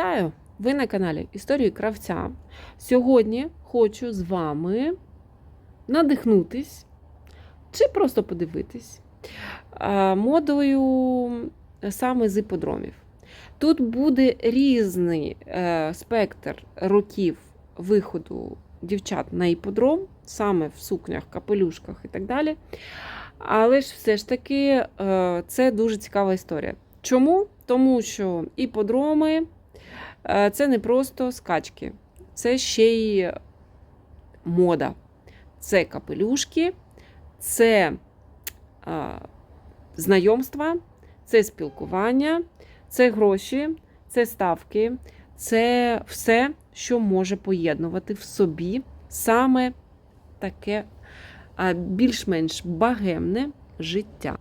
Вітаю! Ви на каналі Історії Кравця. Сьогодні хочу з вами надихнутись чи просто подивитись модою саме з іподромів. Тут буде різний е, спектр років виходу дівчат на іподром, саме в сукнях, капелюшках і так далі. Але ж все ж таки е, це дуже цікава історія. Чому? Тому що іподроми це не просто скачки, це ще й мода. Це капелюшки, це е, знайомства, це спілкування, це гроші, це ставки, це все, що може поєднувати в собі саме таке е, більш-менш багемне життя.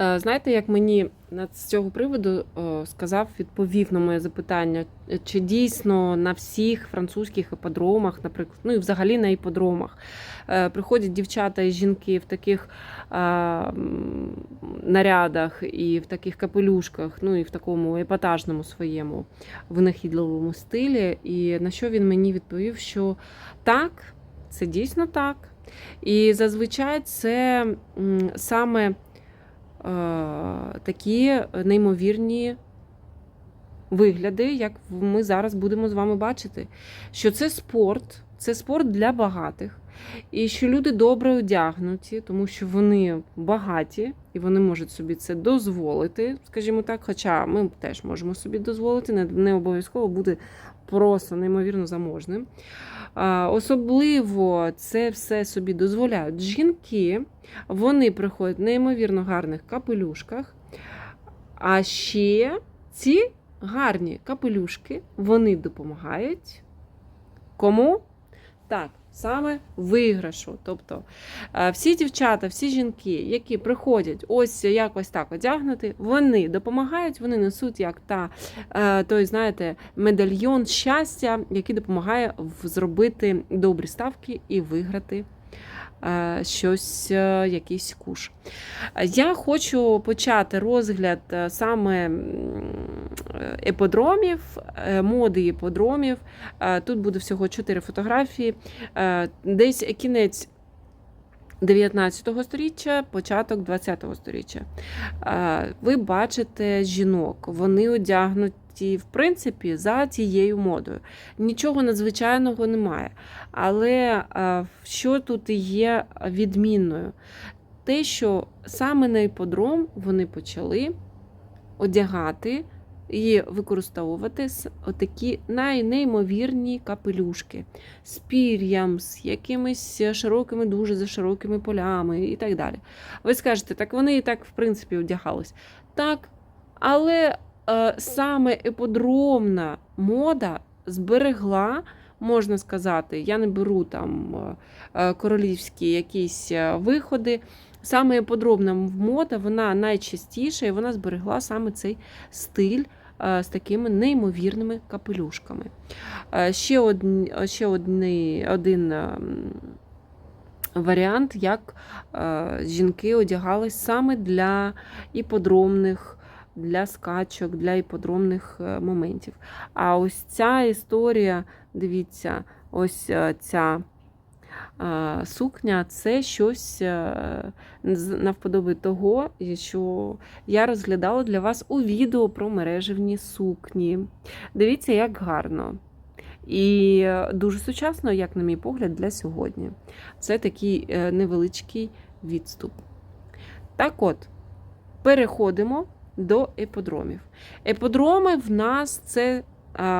Е, Знаєте, як мені з цього приводу сказав, відповів на моє запитання, чи дійсно на всіх французьких іподромах, наприклад, ну і взагалі на іподромах, е, приходять дівчата і жінки в таких нарядах і в таких капелюшках, ну і в такому епатажному своєму винахідливому стилі. І на що він мені відповів, що так, це дійсно так. І зазвичай це саме такі неймовірні вигляди, як ми зараз будемо з вами бачити. Що це спорт, це спорт для багатих. І що люди добре одягнуті, тому що вони багаті і вони можуть собі це дозволити, скажімо так. Хоча ми теж можемо собі дозволити, не, не обов'язково бути просто неймовірно заможним. Особливо це все собі дозволяють жінки. Вони приходять в неймовірно гарних капелюшках. А ще ці гарні капелюшки вони допомагають кому? Так, саме виграшу. Тобто е, всі дівчата, всі жінки, які приходять ось якось так одягнути, вони допомагають, вони несуть як та е, той, знаєте, медальйон щастя, який допомагає зробити добрі ставки і виграти щось, е, якийсь куш. Я хочу почати розгляд е, саме е, еподромів, е, моди еподромів. Е, Тут буде всього 4 фотографії. Е, Десь кінець 19 століття, початок 20 століття. Е, Ви бачите жінок, вони одягнуті, в принципі, за тією модою. Нічого надзвичайного немає. Але що тут є відмінною? Те, що саме на іподром вони почали одягати і використовувати отакі найнеймовірні капелюшки з пір'ям, з якимись широкими, дуже за широкими полями і так далі. Ви скажете, так вони і так, в принципі, одягались. Так, але саме еподромна мода зберегла, можна сказати, я не беру там е, е, королівські якісь е, виходи. Саме еподробна мода, вона найчастіша і вона зберегла саме цей стиль е, з такими неймовірними капелюшками. Е, Ще, одн, ще одні, один варіант, як е, жінки одягались саме для іподромних, для скачок, для іподромних е, моментів. А ось ця історія, дивіться, ось е, ця е, сукня це щось навподоби того, що я розглядала для вас у відео про мережевні сукні. Дивіться, як гарно. І дуже сучасно, як на мій погляд, для сьогодні. Це такий невеличкий відступ. Так от, переходимо до еподромів. Еподроми в нас це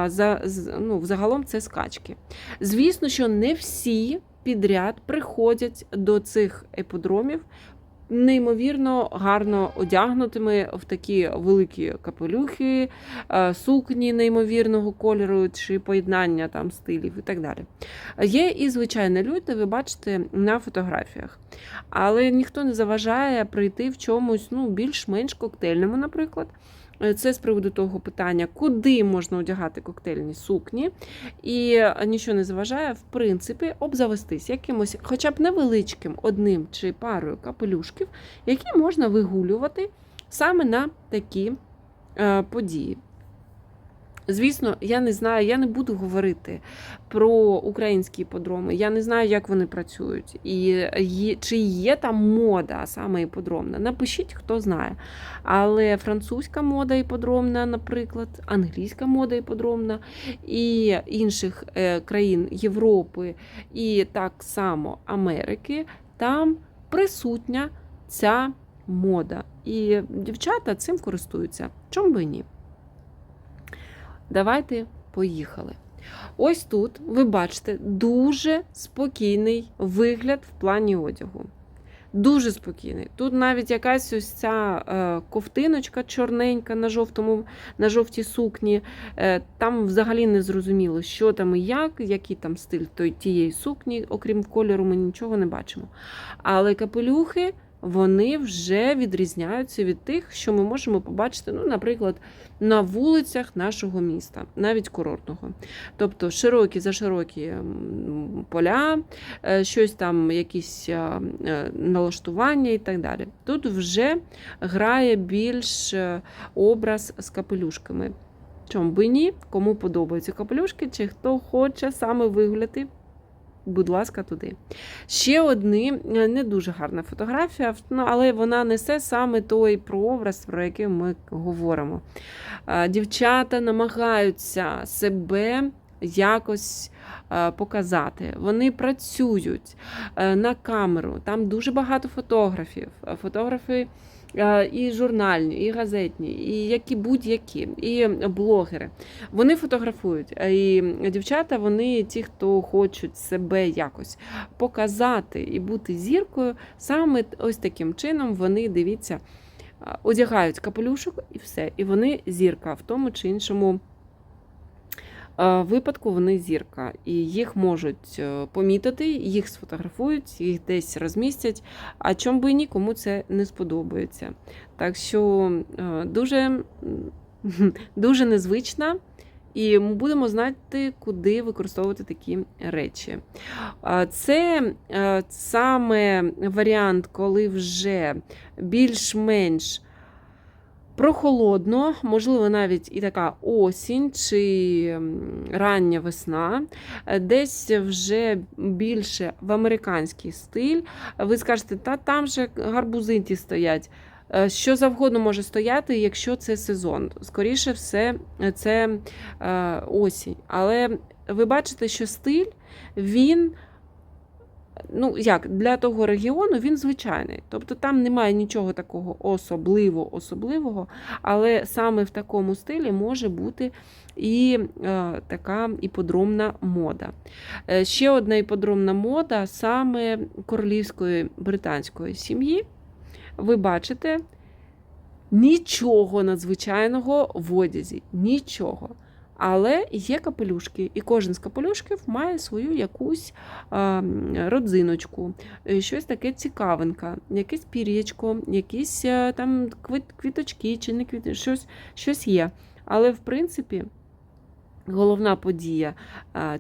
за, ну, загалом це скачки. Звісно, що не всі підряд приходять до цих еподромів неймовірно гарно одягнутими в такі великі капелюхи, е, сукні неймовірного кольору чи поєднання там стилів і так далі. Є і звичайні люди, ви бачите на фотографіях. Але ніхто не заважає прийти в чомусь ну, більш-менш коктейльному, наприклад. Е, Це з приводу того питання, куди можна одягати коктейльні сукні, і нічого не заважає, в принципі, обзавестись якимось, хоча б невеличким одним чи парою капелюшків, які можна вигулювати саме на такі е, події. Звісно, я не знаю, я не буду говорити про українські іподроми. Я не знаю, як вони працюють, і чи є там мода саме іподромна. Напишіть, хто знає. Але французька мода іподромна, наприклад, англійська мода іподромна, і інших е, країн Європи, і так само Америки, там присутня ця мода. І дівчата цим користуються. Чому би ні? Давайте поїхали. Ось тут ви бачите дуже спокійний вигляд в плані одягу. Дуже спокійний. Тут навіть якась ось ця е, ковтиночка чорненька на жовтому, на жовтій сукні. Е, там взагалі не зрозуміло, що там і як, який там стиль той, тієї сукні, окрім кольору, ми нічого не бачимо. Але капелюхи вони вже відрізняються від тих, що ми можемо побачити, ну, наприклад, на вулицях нашого міста, навіть курортного. Тобто широкі за широкі поля, е, щось там, якісь е, е, налаштування і так далі. Тут вже грає більш образ з капелюшками. Чому би ні? Кому подобаються капелюшки, чи хто хоче саме вигляди будь ласка, туди. Ще одна не дуже гарна фотографія, ну, але вона несе саме той прообраз, про який ми говоримо. Е, Дівчата намагаються себе якось е, показати. Вони працюють е, на камеру, там дуже багато фотографів. Фотографи е, і журнальні, і газетні, і які будь-які, і блогери. Вони фотографують. Е, І дівчата, вони ті, хто хочуть себе якось показати і бути зіркою, саме ось таким чином вони дивіться, е, одягають капелюшок і все. І вони зірка в тому чи іншому. Е, Випадку вони зірка, і їх можуть е, помітити, їх сфотографують, їх десь розмістять. А чому би і ні, це не сподобається. Так що е, дуже, дуже незвична, і ми будемо знати, куди використовувати такі речі. Це саме варіант, коли вже більш-менш прохолодно, можливо, навіть і така осінь чи рання весна, е, десь вже більше в американський стиль. Ви скажете, та там же гарбузинті стоять. Е, Що завгодно може стояти, якщо це сезон. Скоріше все, це е, осінь. Але ви бачите, що стиль він. Ну, як для того регіону він звичайний. Тобто там немає нічого такого особливо особливого, але саме в такому стилі може бути і е, така іподромна мода. Е, ще одна іподромна мода саме королівської британської сім'ї. Ви бачите нічого надзвичайного в одязі. Нічого. Але є капелюшки, і кожен з капелюшків має свою якусь родзиночку, е, щось таке цікавинка, якесь пір'ячко, якісь а, там квіточки чи не квіти, щось, щось є. Але, в принципі, головна подія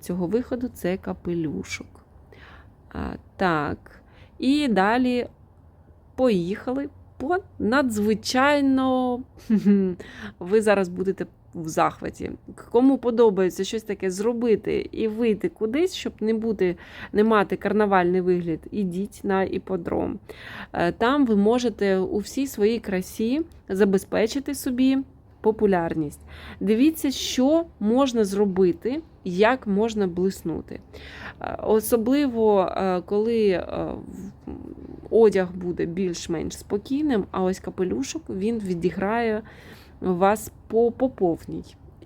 цього виходу це капелюшок. Так. І далі поїхали по надзвичайно. Ви зараз будете в захваті. Кому подобається щось таке зробити і вийти кудись, щоб не бути, не мати карнавальний вигляд, ідіть на іподром. Е, Там ви можете у всій своїй красі забезпечити собі популярність. Дивіться, що можна зробити, як можна блиснути. Е, Особливо, е, коли одяг буде більш-менш спокійним, а ось капелюшок він відіграє вас по, по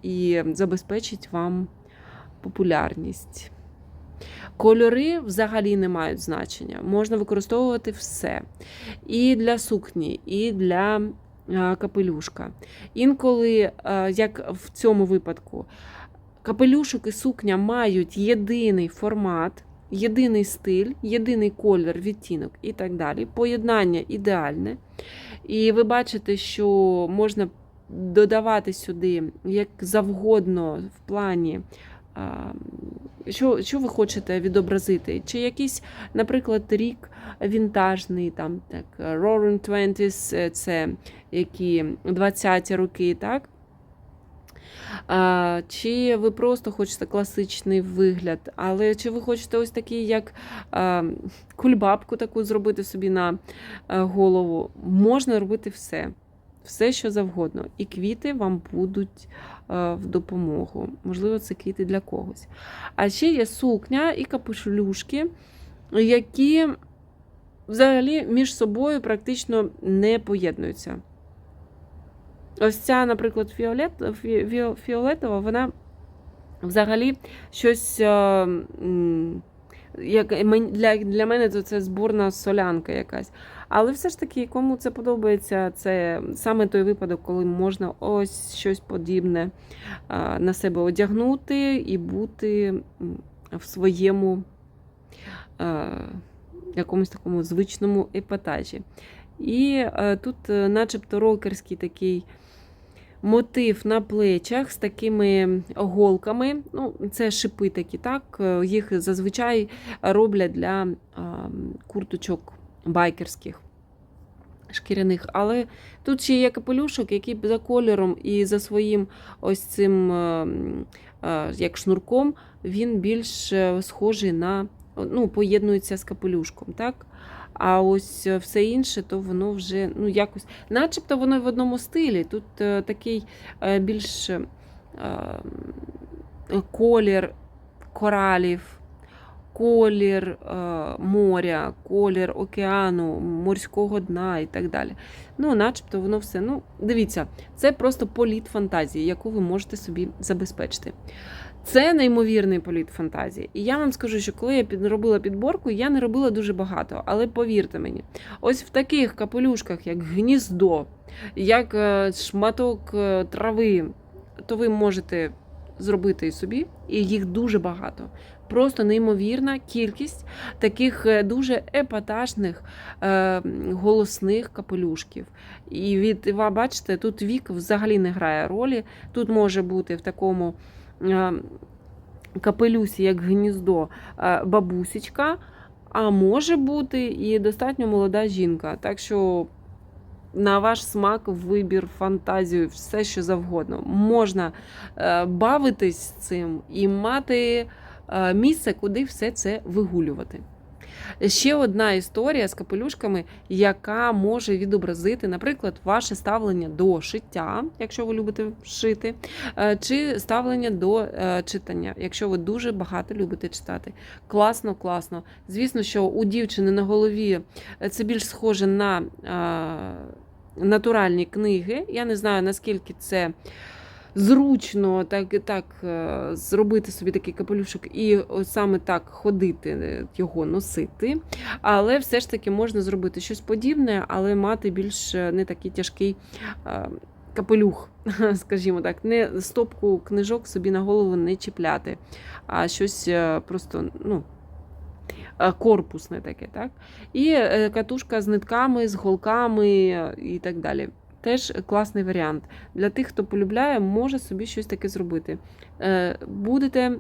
і забезпечить вам популярність. Кольори взагалі не мають значення. Можна використовувати все. І для сукні, і для капелюшка. Інколи, е, як в цьому випадку, капелюшок і сукня мають єдиний формат, єдиний стиль, єдиний колір, відтінок і так далі. Поєднання ідеальне. І ви бачите, що можна додавати сюди як завгодно в плані. Що, що ви хочете відобразити? Чи якийсь, наприклад, рік вінтажний, там так, Roaring Twenties, е, це які 20-ті роки, так? Чи ви просто хочете класичний вигляд, але чи ви хочете ось такий, як кульбабку таку зробити собі на голову? Можна робити все. Все, що завгодно. І квіти вам будуть а, в допомогу. Можливо, це квіти для когось. А ще є сукня і капушулюшки, які взагалі між собою практично не поєднуються. Ось ця, наприклад, фіолет, фі- фі- фіолетова, вона взагалі щось. е, Як для, для мене то це зборна солянка якась. Але все ж таки, кому це подобається, це саме той випадок, коли можна ось щось подібне на себе одягнути і бути в своєму якомусь такому звичному епатажі. І е, тут, е, начебто, рокерський такий мотив на плечах з такими голками. Ну, це шипи такі, так. е, Їх зазвичай роблять для курточок байкерських. Шкіряних, але тут ще є капелюшок, який за кольором і за своїм ось цим е, е, як шнурком, він більш е, схожий на ну, поєднується з капелюшком. так? А ось все інше, то воно вже ну, якось, начебто воно в одному стилі. Тут такий більш колір коралів, колір е, моря, колір океану, морського дна і так далі. Ну, начебто воно все. Ну, дивіться, це просто політ фантазії, яку ви можете собі забезпечити. Це неймовірний політ фантазії. І я вам скажу, що коли я робила підборку, я не робила дуже багато. Але повірте мені, ось в таких капелюшках, як гніздо, як е, шматок е, трави, то ви можете зробити собі, і їх дуже багато. Просто неймовірна кількість таких е, дуже епатажних е, голосних капелюшків. І від ви бачите, тут вік взагалі не грає ролі. Тут може бути в такому е, капелюсі, як гніздо, бабусечка, а може бути і достатньо молода жінка. Так що на ваш смак, вибір, фантазію, все що завгодно. Можна бавитись цим і мати місце, куди все це вигулювати. Ще одна історія з капелюшками, яка може відобразити, наприклад, ваше ставлення до шиття, якщо ви любите шити, е, чи ставлення до е, читання, якщо ви дуже багато любите читати. Класно, класно. Звісно, що у дівчини на голові е, це більш схоже на е, натуральні книги. Я не знаю, наскільки це зручно так, так е, зробити собі такий капелюшок і саме так ходити, е, його носити. Але все ж таки можна зробити щось подібне, але мати більш е, не такий тяжкий капелюх, скажімо так, не стопку книжок собі на голову не чіпляти, а щось просто, ну. Корпусне таке, так? І катушка з нитками, з голками і так далі. Теж класний варіант. Для тих, хто полюбляє, може собі щось таке зробити. Е, Будете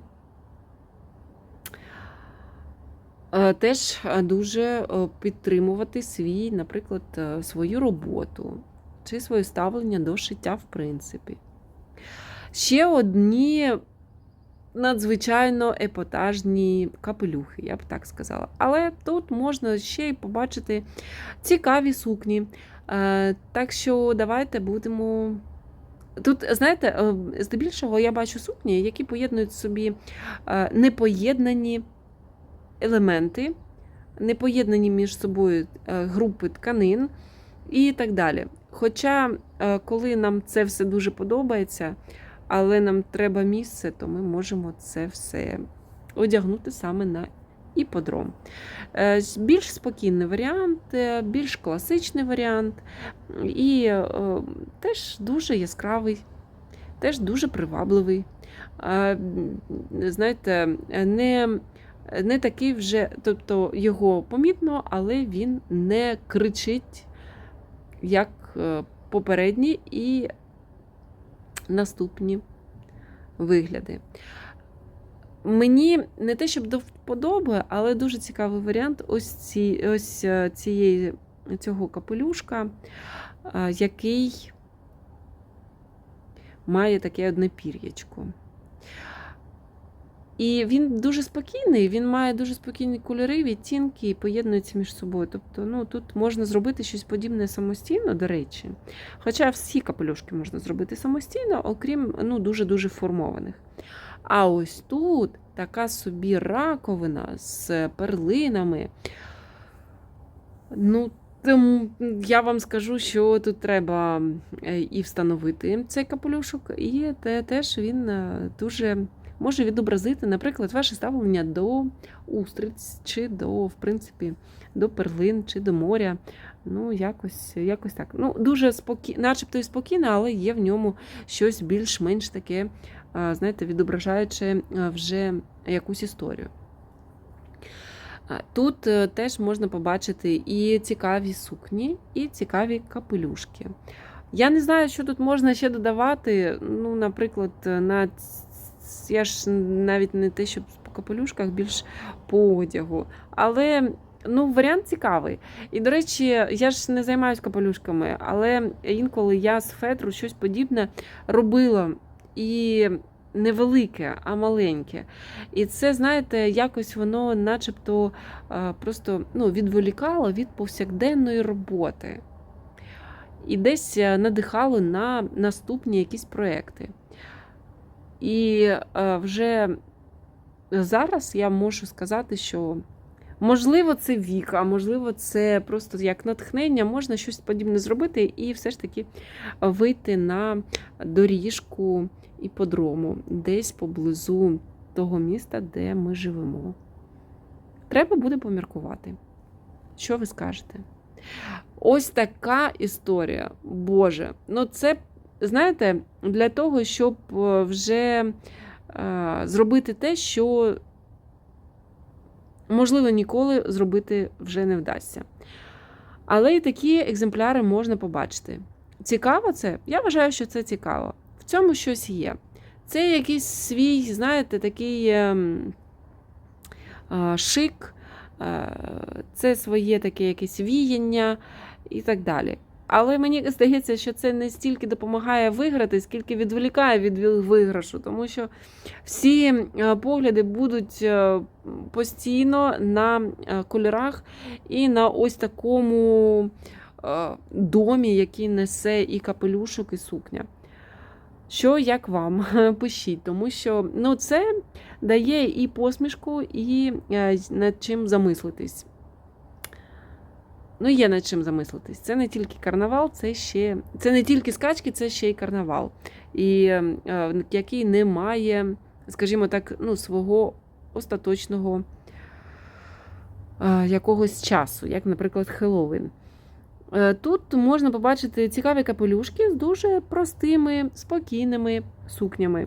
е, теж е, дуже підтримувати свій, наприклад, свою роботу чи своє ставлення до шиття, в принципі. Ще одні надзвичайно епатажні капелюхи, я б так сказала. Але тут можна ще й побачити цікаві сукні. Е, Так що давайте будемо. Тут, знаєте, е, здебільшого я бачу сукні, які поєднують в собі е, непоєднані елементи, непоєднані між собою групи тканин і так далі. Хоча, коли нам це все дуже подобається, але нам треба місце, то ми можемо це все одягнути саме на іподром. Е, Більш спокійний варіант, е, більш класичний варіант, і е, теж дуже яскравий, теж дуже привабливий. Знаєте, не, не такий вже, тобто його помітно, але він не кричить, як е, попередні і наступні вигляди. Мені не те, щоб до вподоби, але дуже цікавий варіант ось, ці, ось е, цієї, цього капелюшка, е, який має таке одне пір'ячко. І він дуже спокійний, він має дуже спокійні кольори, відтінки і поєднуються між собою. Тобто, ну тут можна зробити щось подібне самостійно, до речі. Хоча всі капелюшки можна зробити самостійно, окрім ну, дуже-дуже формованих. А ось тут така собі раковина з перлинами. Ну, тому я вам скажу, що тут треба е, і встановити цей капелюшок, і те, теж він е, дуже може відобразити, наприклад, ваше ставлення до устриць, чи до, в принципі, до перлин, чи до моря. Ну, якось якось так. Ну, Дуже спокійно, начебто і спокійно, але є в ньому щось більш-менш таке, знаєте, відображаючи вже якусь історію. Тут е, теж можна побачити і цікаві сукні, і цікаві капелюшки. Я не знаю, що тут можна ще додавати. Ну, Наприклад, на я ж навіть не те, щоб по капелюшках, більш по одягу. Але ну, варіант цікавий. І, до речі, я ж не займаюся капелюшками, але інколи я з фетру щось подібне робила. І невелике, а маленьке. І це, знаєте, якось воно начебто просто ну, відволікало від повсякденної роботи. І десь е, надихало на наступні якісь проекти. І е, вже зараз я можу сказати, що можливо це вік, а можливо, це просто як натхнення, можна щось подібне зробити і все ж таки вийти на доріжку іпподрому, десь поблизу того міста, де ми живемо. Треба буде поміркувати. Що ви скажете? Ось така історія. Боже, ну це, знаєте, для того, щоб е, вже е, зробити те, що, можливо, ніколи зробити вже не вдасться. Але і такі екземпляри можна побачити. Цікаво це? Я вважаю, що це цікаво. В цьому щось є. Це якийсь свій, знаєте, такий ем, е, шик, це своє таке якесь віяння і так далі. Але мені здається, що це не стільки допомагає виграти, скільки відволікає від виграшу, тому що всі е, погляди будуть е, постійно на е, кольорах і на ось такому домі, який несе і капелюшок, і сукня. Що як вам? Пишіть, тому що ну, це дає і посмішку, і над чим замислитись. Ну, є над чим замислитись. Це не тільки карнавал, це ще це не тільки скачки, це ще й карнавал, і е, який не має, скажімо так, ну, свого остаточного е, якогось часу, як, наприклад, Хеллоуін. Е, Тут можна побачити цікаві капелюшки з дуже простими, спокійними сукнями.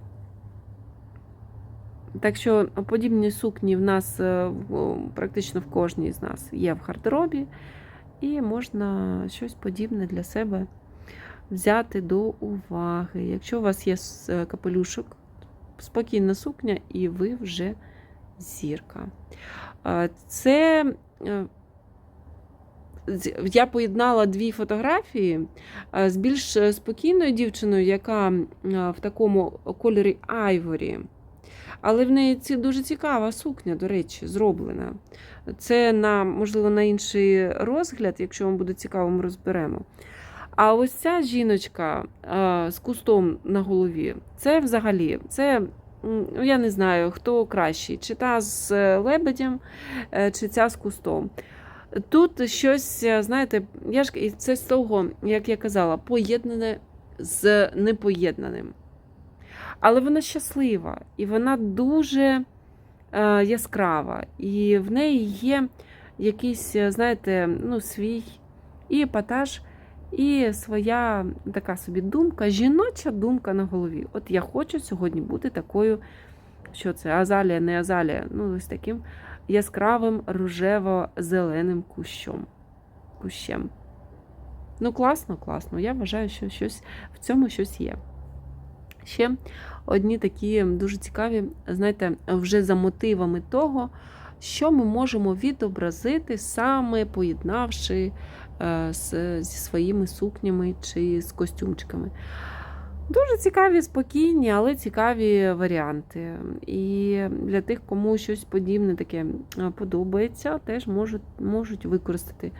Так що подібні сукні в нас практично в кожній з нас є в гардеробі, і можна щось подібне для себе взяти до уваги. Якщо у вас є е, капелюшок, спокійна сукня, і ви вже зірка. Це е, я поєднала дві фотографії е, з більш спокійною дівчиною, яка в такому кольорі айворі. Але в неї ці дуже цікава сукня, до речі, зроблена. Це на, можливо, на інший розгляд, якщо вам буде цікаво, ми розберемо. А ось ця жіночка е, з кустом на голові, це взагалі, це ну, я не знаю, хто кращий, чи та з е, лебедем, е, чи ця з кустом. Тут щось, знаєте, я ж це з того, як я казала, поєднане з непоєднаним. Але вона щаслива, і вона дуже е, яскрава, і в неї є якийсь, е, знаєте, ну, свій і епатаж, і своя така собі думка, жіноча думка на голові. От я хочу сьогодні бути такою, що це азалія, не азалія, ну, ось таким яскравим рожево-зеленим кущом. кущем. Ну, класно, класно. Я вважаю, що щось в цьому щось є. Ще одні такі дуже цікаві, знаєте, вже за мотивами того, що ми можемо відобразити, саме поєднавши е, зі своїми сукнями чи з костюмчиками. Дуже цікаві, спокійні, але цікаві варіанти. І для тих, кому щось подібне таке е, подобається, теж можуть, можуть використати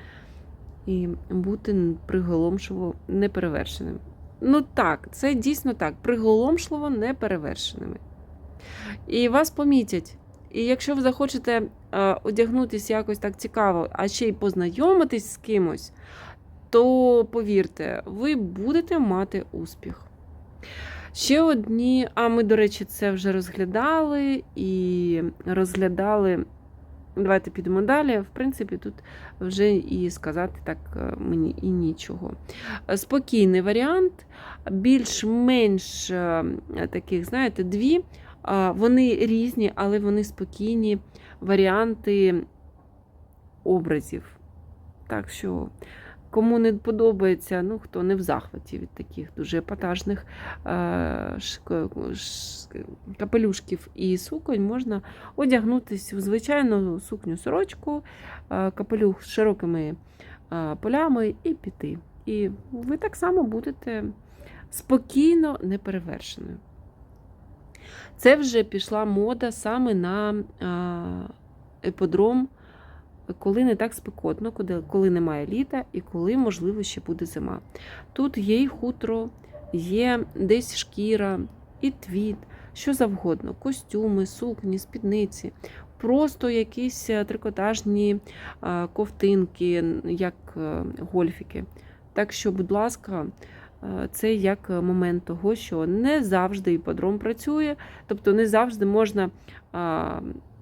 і бути приголомшливо неперевершеним. Ну так, це дійсно так, приголомшливо неперевершеними. І вас помітять. І якщо ви захочете е, одягнутися якось так цікаво, а ще й познайомитись з кимось, то повірте, ви будете мати успіх. Ще одні, а ми, до речі, це вже розглядали і розглядали. Давайте підемо далі. В принципі, тут вже і сказати так е, мені і нічого. Спокійний варіант, більш-менш е, таких, знаєте, дві. Вони різні, але вони спокійні варіанти образів. Так що, кому не подобається, ну хто не в захваті від таких дуже епатажних е, капелюшків і суконь, можна одягнутися в звичайну сукню сорочку, е, капелюх з широкими е, полями і піти. І ви так само будете спокійно неперевершеною. Це вже пішла мода саме на еподром, коли не так спекотно, коли, немає літа і коли, можливо, ще буде зима. Тут є і хутро, є десь шкіра, і твіт, що завгодно, костюми, сукні, спідниці. Просто якісь е, трикотажні ковтинки, як е, гольфіки. Так що, будь ласка, е, це як момент того, що не завжди іподром працює, тобто не завжди можна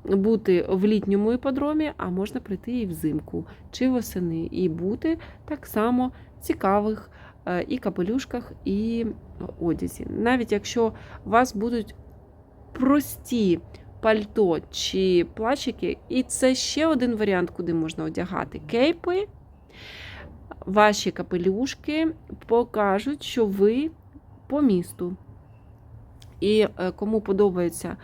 бути в літньому іподромі, а можна прийти і взимку чи восени, і бути так само цікавих е, і капелюшках, і одязі. Навіть якщо у вас будуть прості пальто чи плащики, і це ще один варіант, куди можна одягати кейпи ваші капелюшки покажуть, що ви по місту. І е, кому подобаються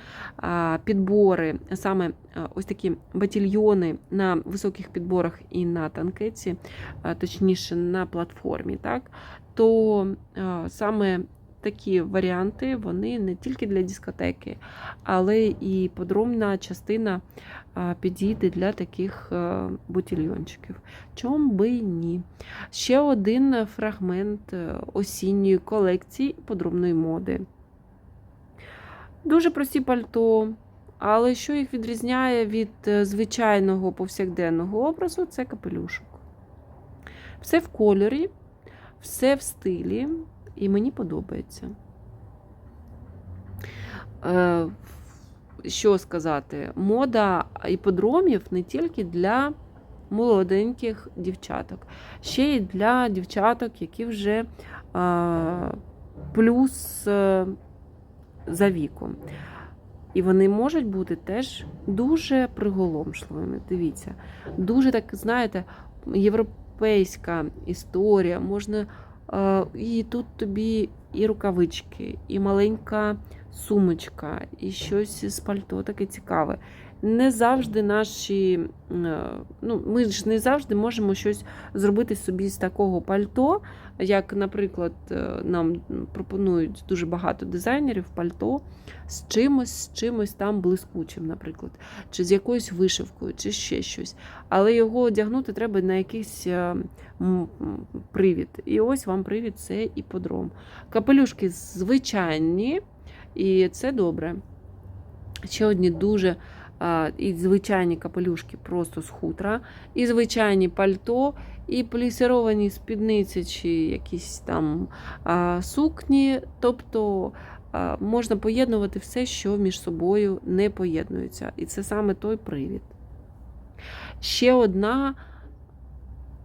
підбори, саме е, ось такі батільйони на високих підборах і на танкеті, точніше на платформі, так, то е, саме такі варіанти вони не тільки для дискотеки, але і подробна частина підійде для таких бутільйончиків. Чом би ні? Ще один фрагмент осінньої колекції подробної моди. Дуже прості пальто, але що їх відрізняє від звичайного повсякденного образу, це капелюшок. Все в кольорі, все в стилі, і мені подобається. Е, Що сказати? Мода іподромів не тільки для молоденьких дівчаток, ще й для дівчаток, які вже плюс а, за віком. І вони можуть бути теж дуже приголомшливими. Дивіться, дуже так, знаєте, європейська історія, можна. І тут тобі і рукавички, і маленька сумочка, і щось з пальто таке цікаве. Не завжди наші, ну, ми ж не завжди можемо щось зробити собі з такого пальто, як, наприклад, нам пропонують дуже багато дизайнерів пальто з чимось, з чимось там блискучим, наприклад, чи з якоюсь вишивкою, чи ще щось. Але його одягнути треба на якийсь привід. І ось вам привід це іподром. Капелюшки звичайні, і це добре. Ще одні дуже і звичайні капелюшки просто з хутра, і звичайні пальто, і плісіровані спідниці, чи якісь там а, сукні. Тобто а, можна поєднувати все, що між собою не поєднується. І це саме той привід. Ще одна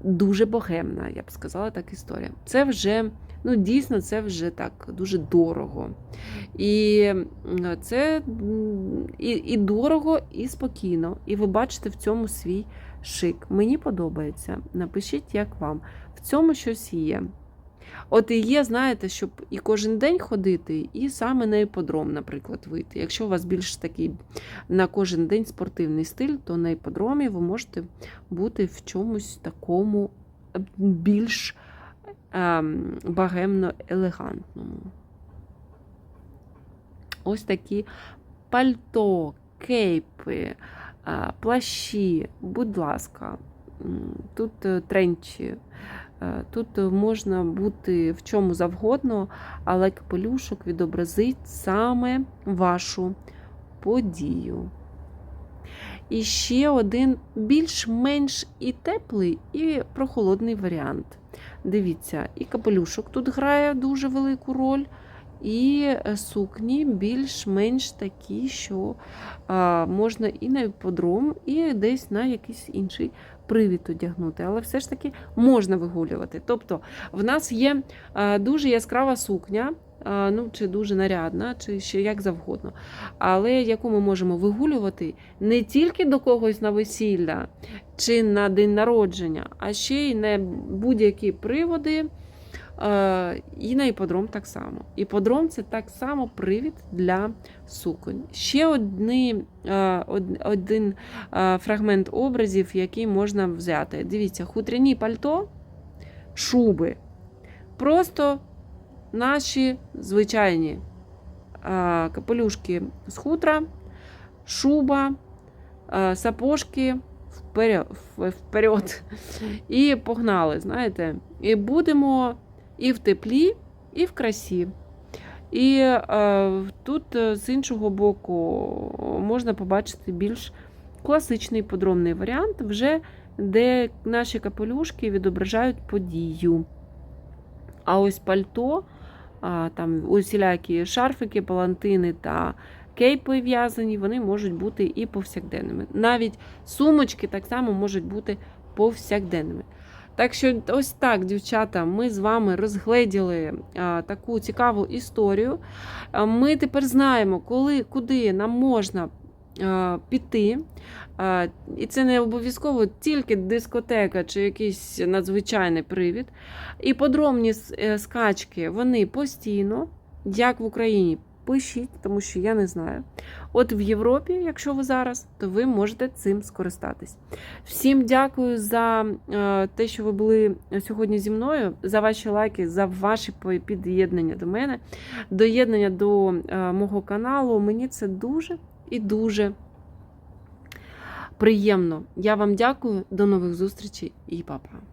дуже богемна, я б сказала, так історія. Це вже, ну, дійсно, це вже так дуже дорого. І це і, і дорого, і спокійно. І ви бачите в цьому свій шик. Мені подобається. Напишіть, як вам. В цьому щось є. От і є, знаєте, щоб і кожен день ходити, і саме на іподром, наприклад, вийти. Якщо у вас більш такий на кожен день спортивний стиль, то на іподромі ви можете бути в чомусь такому більш ем, багемно елегантному. ось такі пальто, кейпи, плащі. Будь ласка, тут е, тренчі. Е, Тут можна бути в чому завгодно, але капелюшок відобразить саме вашу подію. І ще один більш-менш і теплий, і прохолодний варіант. Дивіться, і капелюшок тут грає дуже велику роль, і е, сукні більш-менш такі, що можна і на іпподром, і десь на якийсь інший привід одягнути. Але все ж таки можна вигулювати. Тобто, в нас є а, дуже яскрава сукня. Ну, чи дуже нарядна, чи ще як завгодно, але яку ми можемо вигулювати не тільки до когось на весілля чи на день народження, а ще й на будь-які приводи. Е, І на іподром так само. Іподром це так само привід для суконь. Ще одні, е, один е, фрагмент образів, який можна взяти. Дивіться, хутряні пальто, шуби. Просто наші звичайні капелюшки з хутра, шуба, сапожки вперед, вперед. І погнали, знаєте. І будемо і в теплі, і в красі. І е, тут е, з іншого боку можна побачити більш класичний подробний варіант, вже де наші капелюшки відображають подію. А ось пальто, а, там усілякі шарфики, палантини та кейпи в'язані, вони можуть бути і повсякденними. Навіть сумочки так само можуть бути повсякденними. Так що, ось так, дівчата, ми з вами розгледіли а, таку цікаву історію. А, Ми тепер знаємо, коли, куди нам можна піти. І це не обов'язково тільки дискотека чи якийсь надзвичайний привід. І подробні е, скачки вони постійно, як в Україні. Пишіть, тому що я не знаю. От в Європі, якщо ви зараз, то ви можете цим скористатись. Всім дякую за е, те, що ви були сьогодні зі мною, за ваші лайки, за ваші під'єднання до мене, доєднання до е, мого каналу. Мені це дуже і дуже приємно. Я вам дякую. До нових зустрічей і па-па.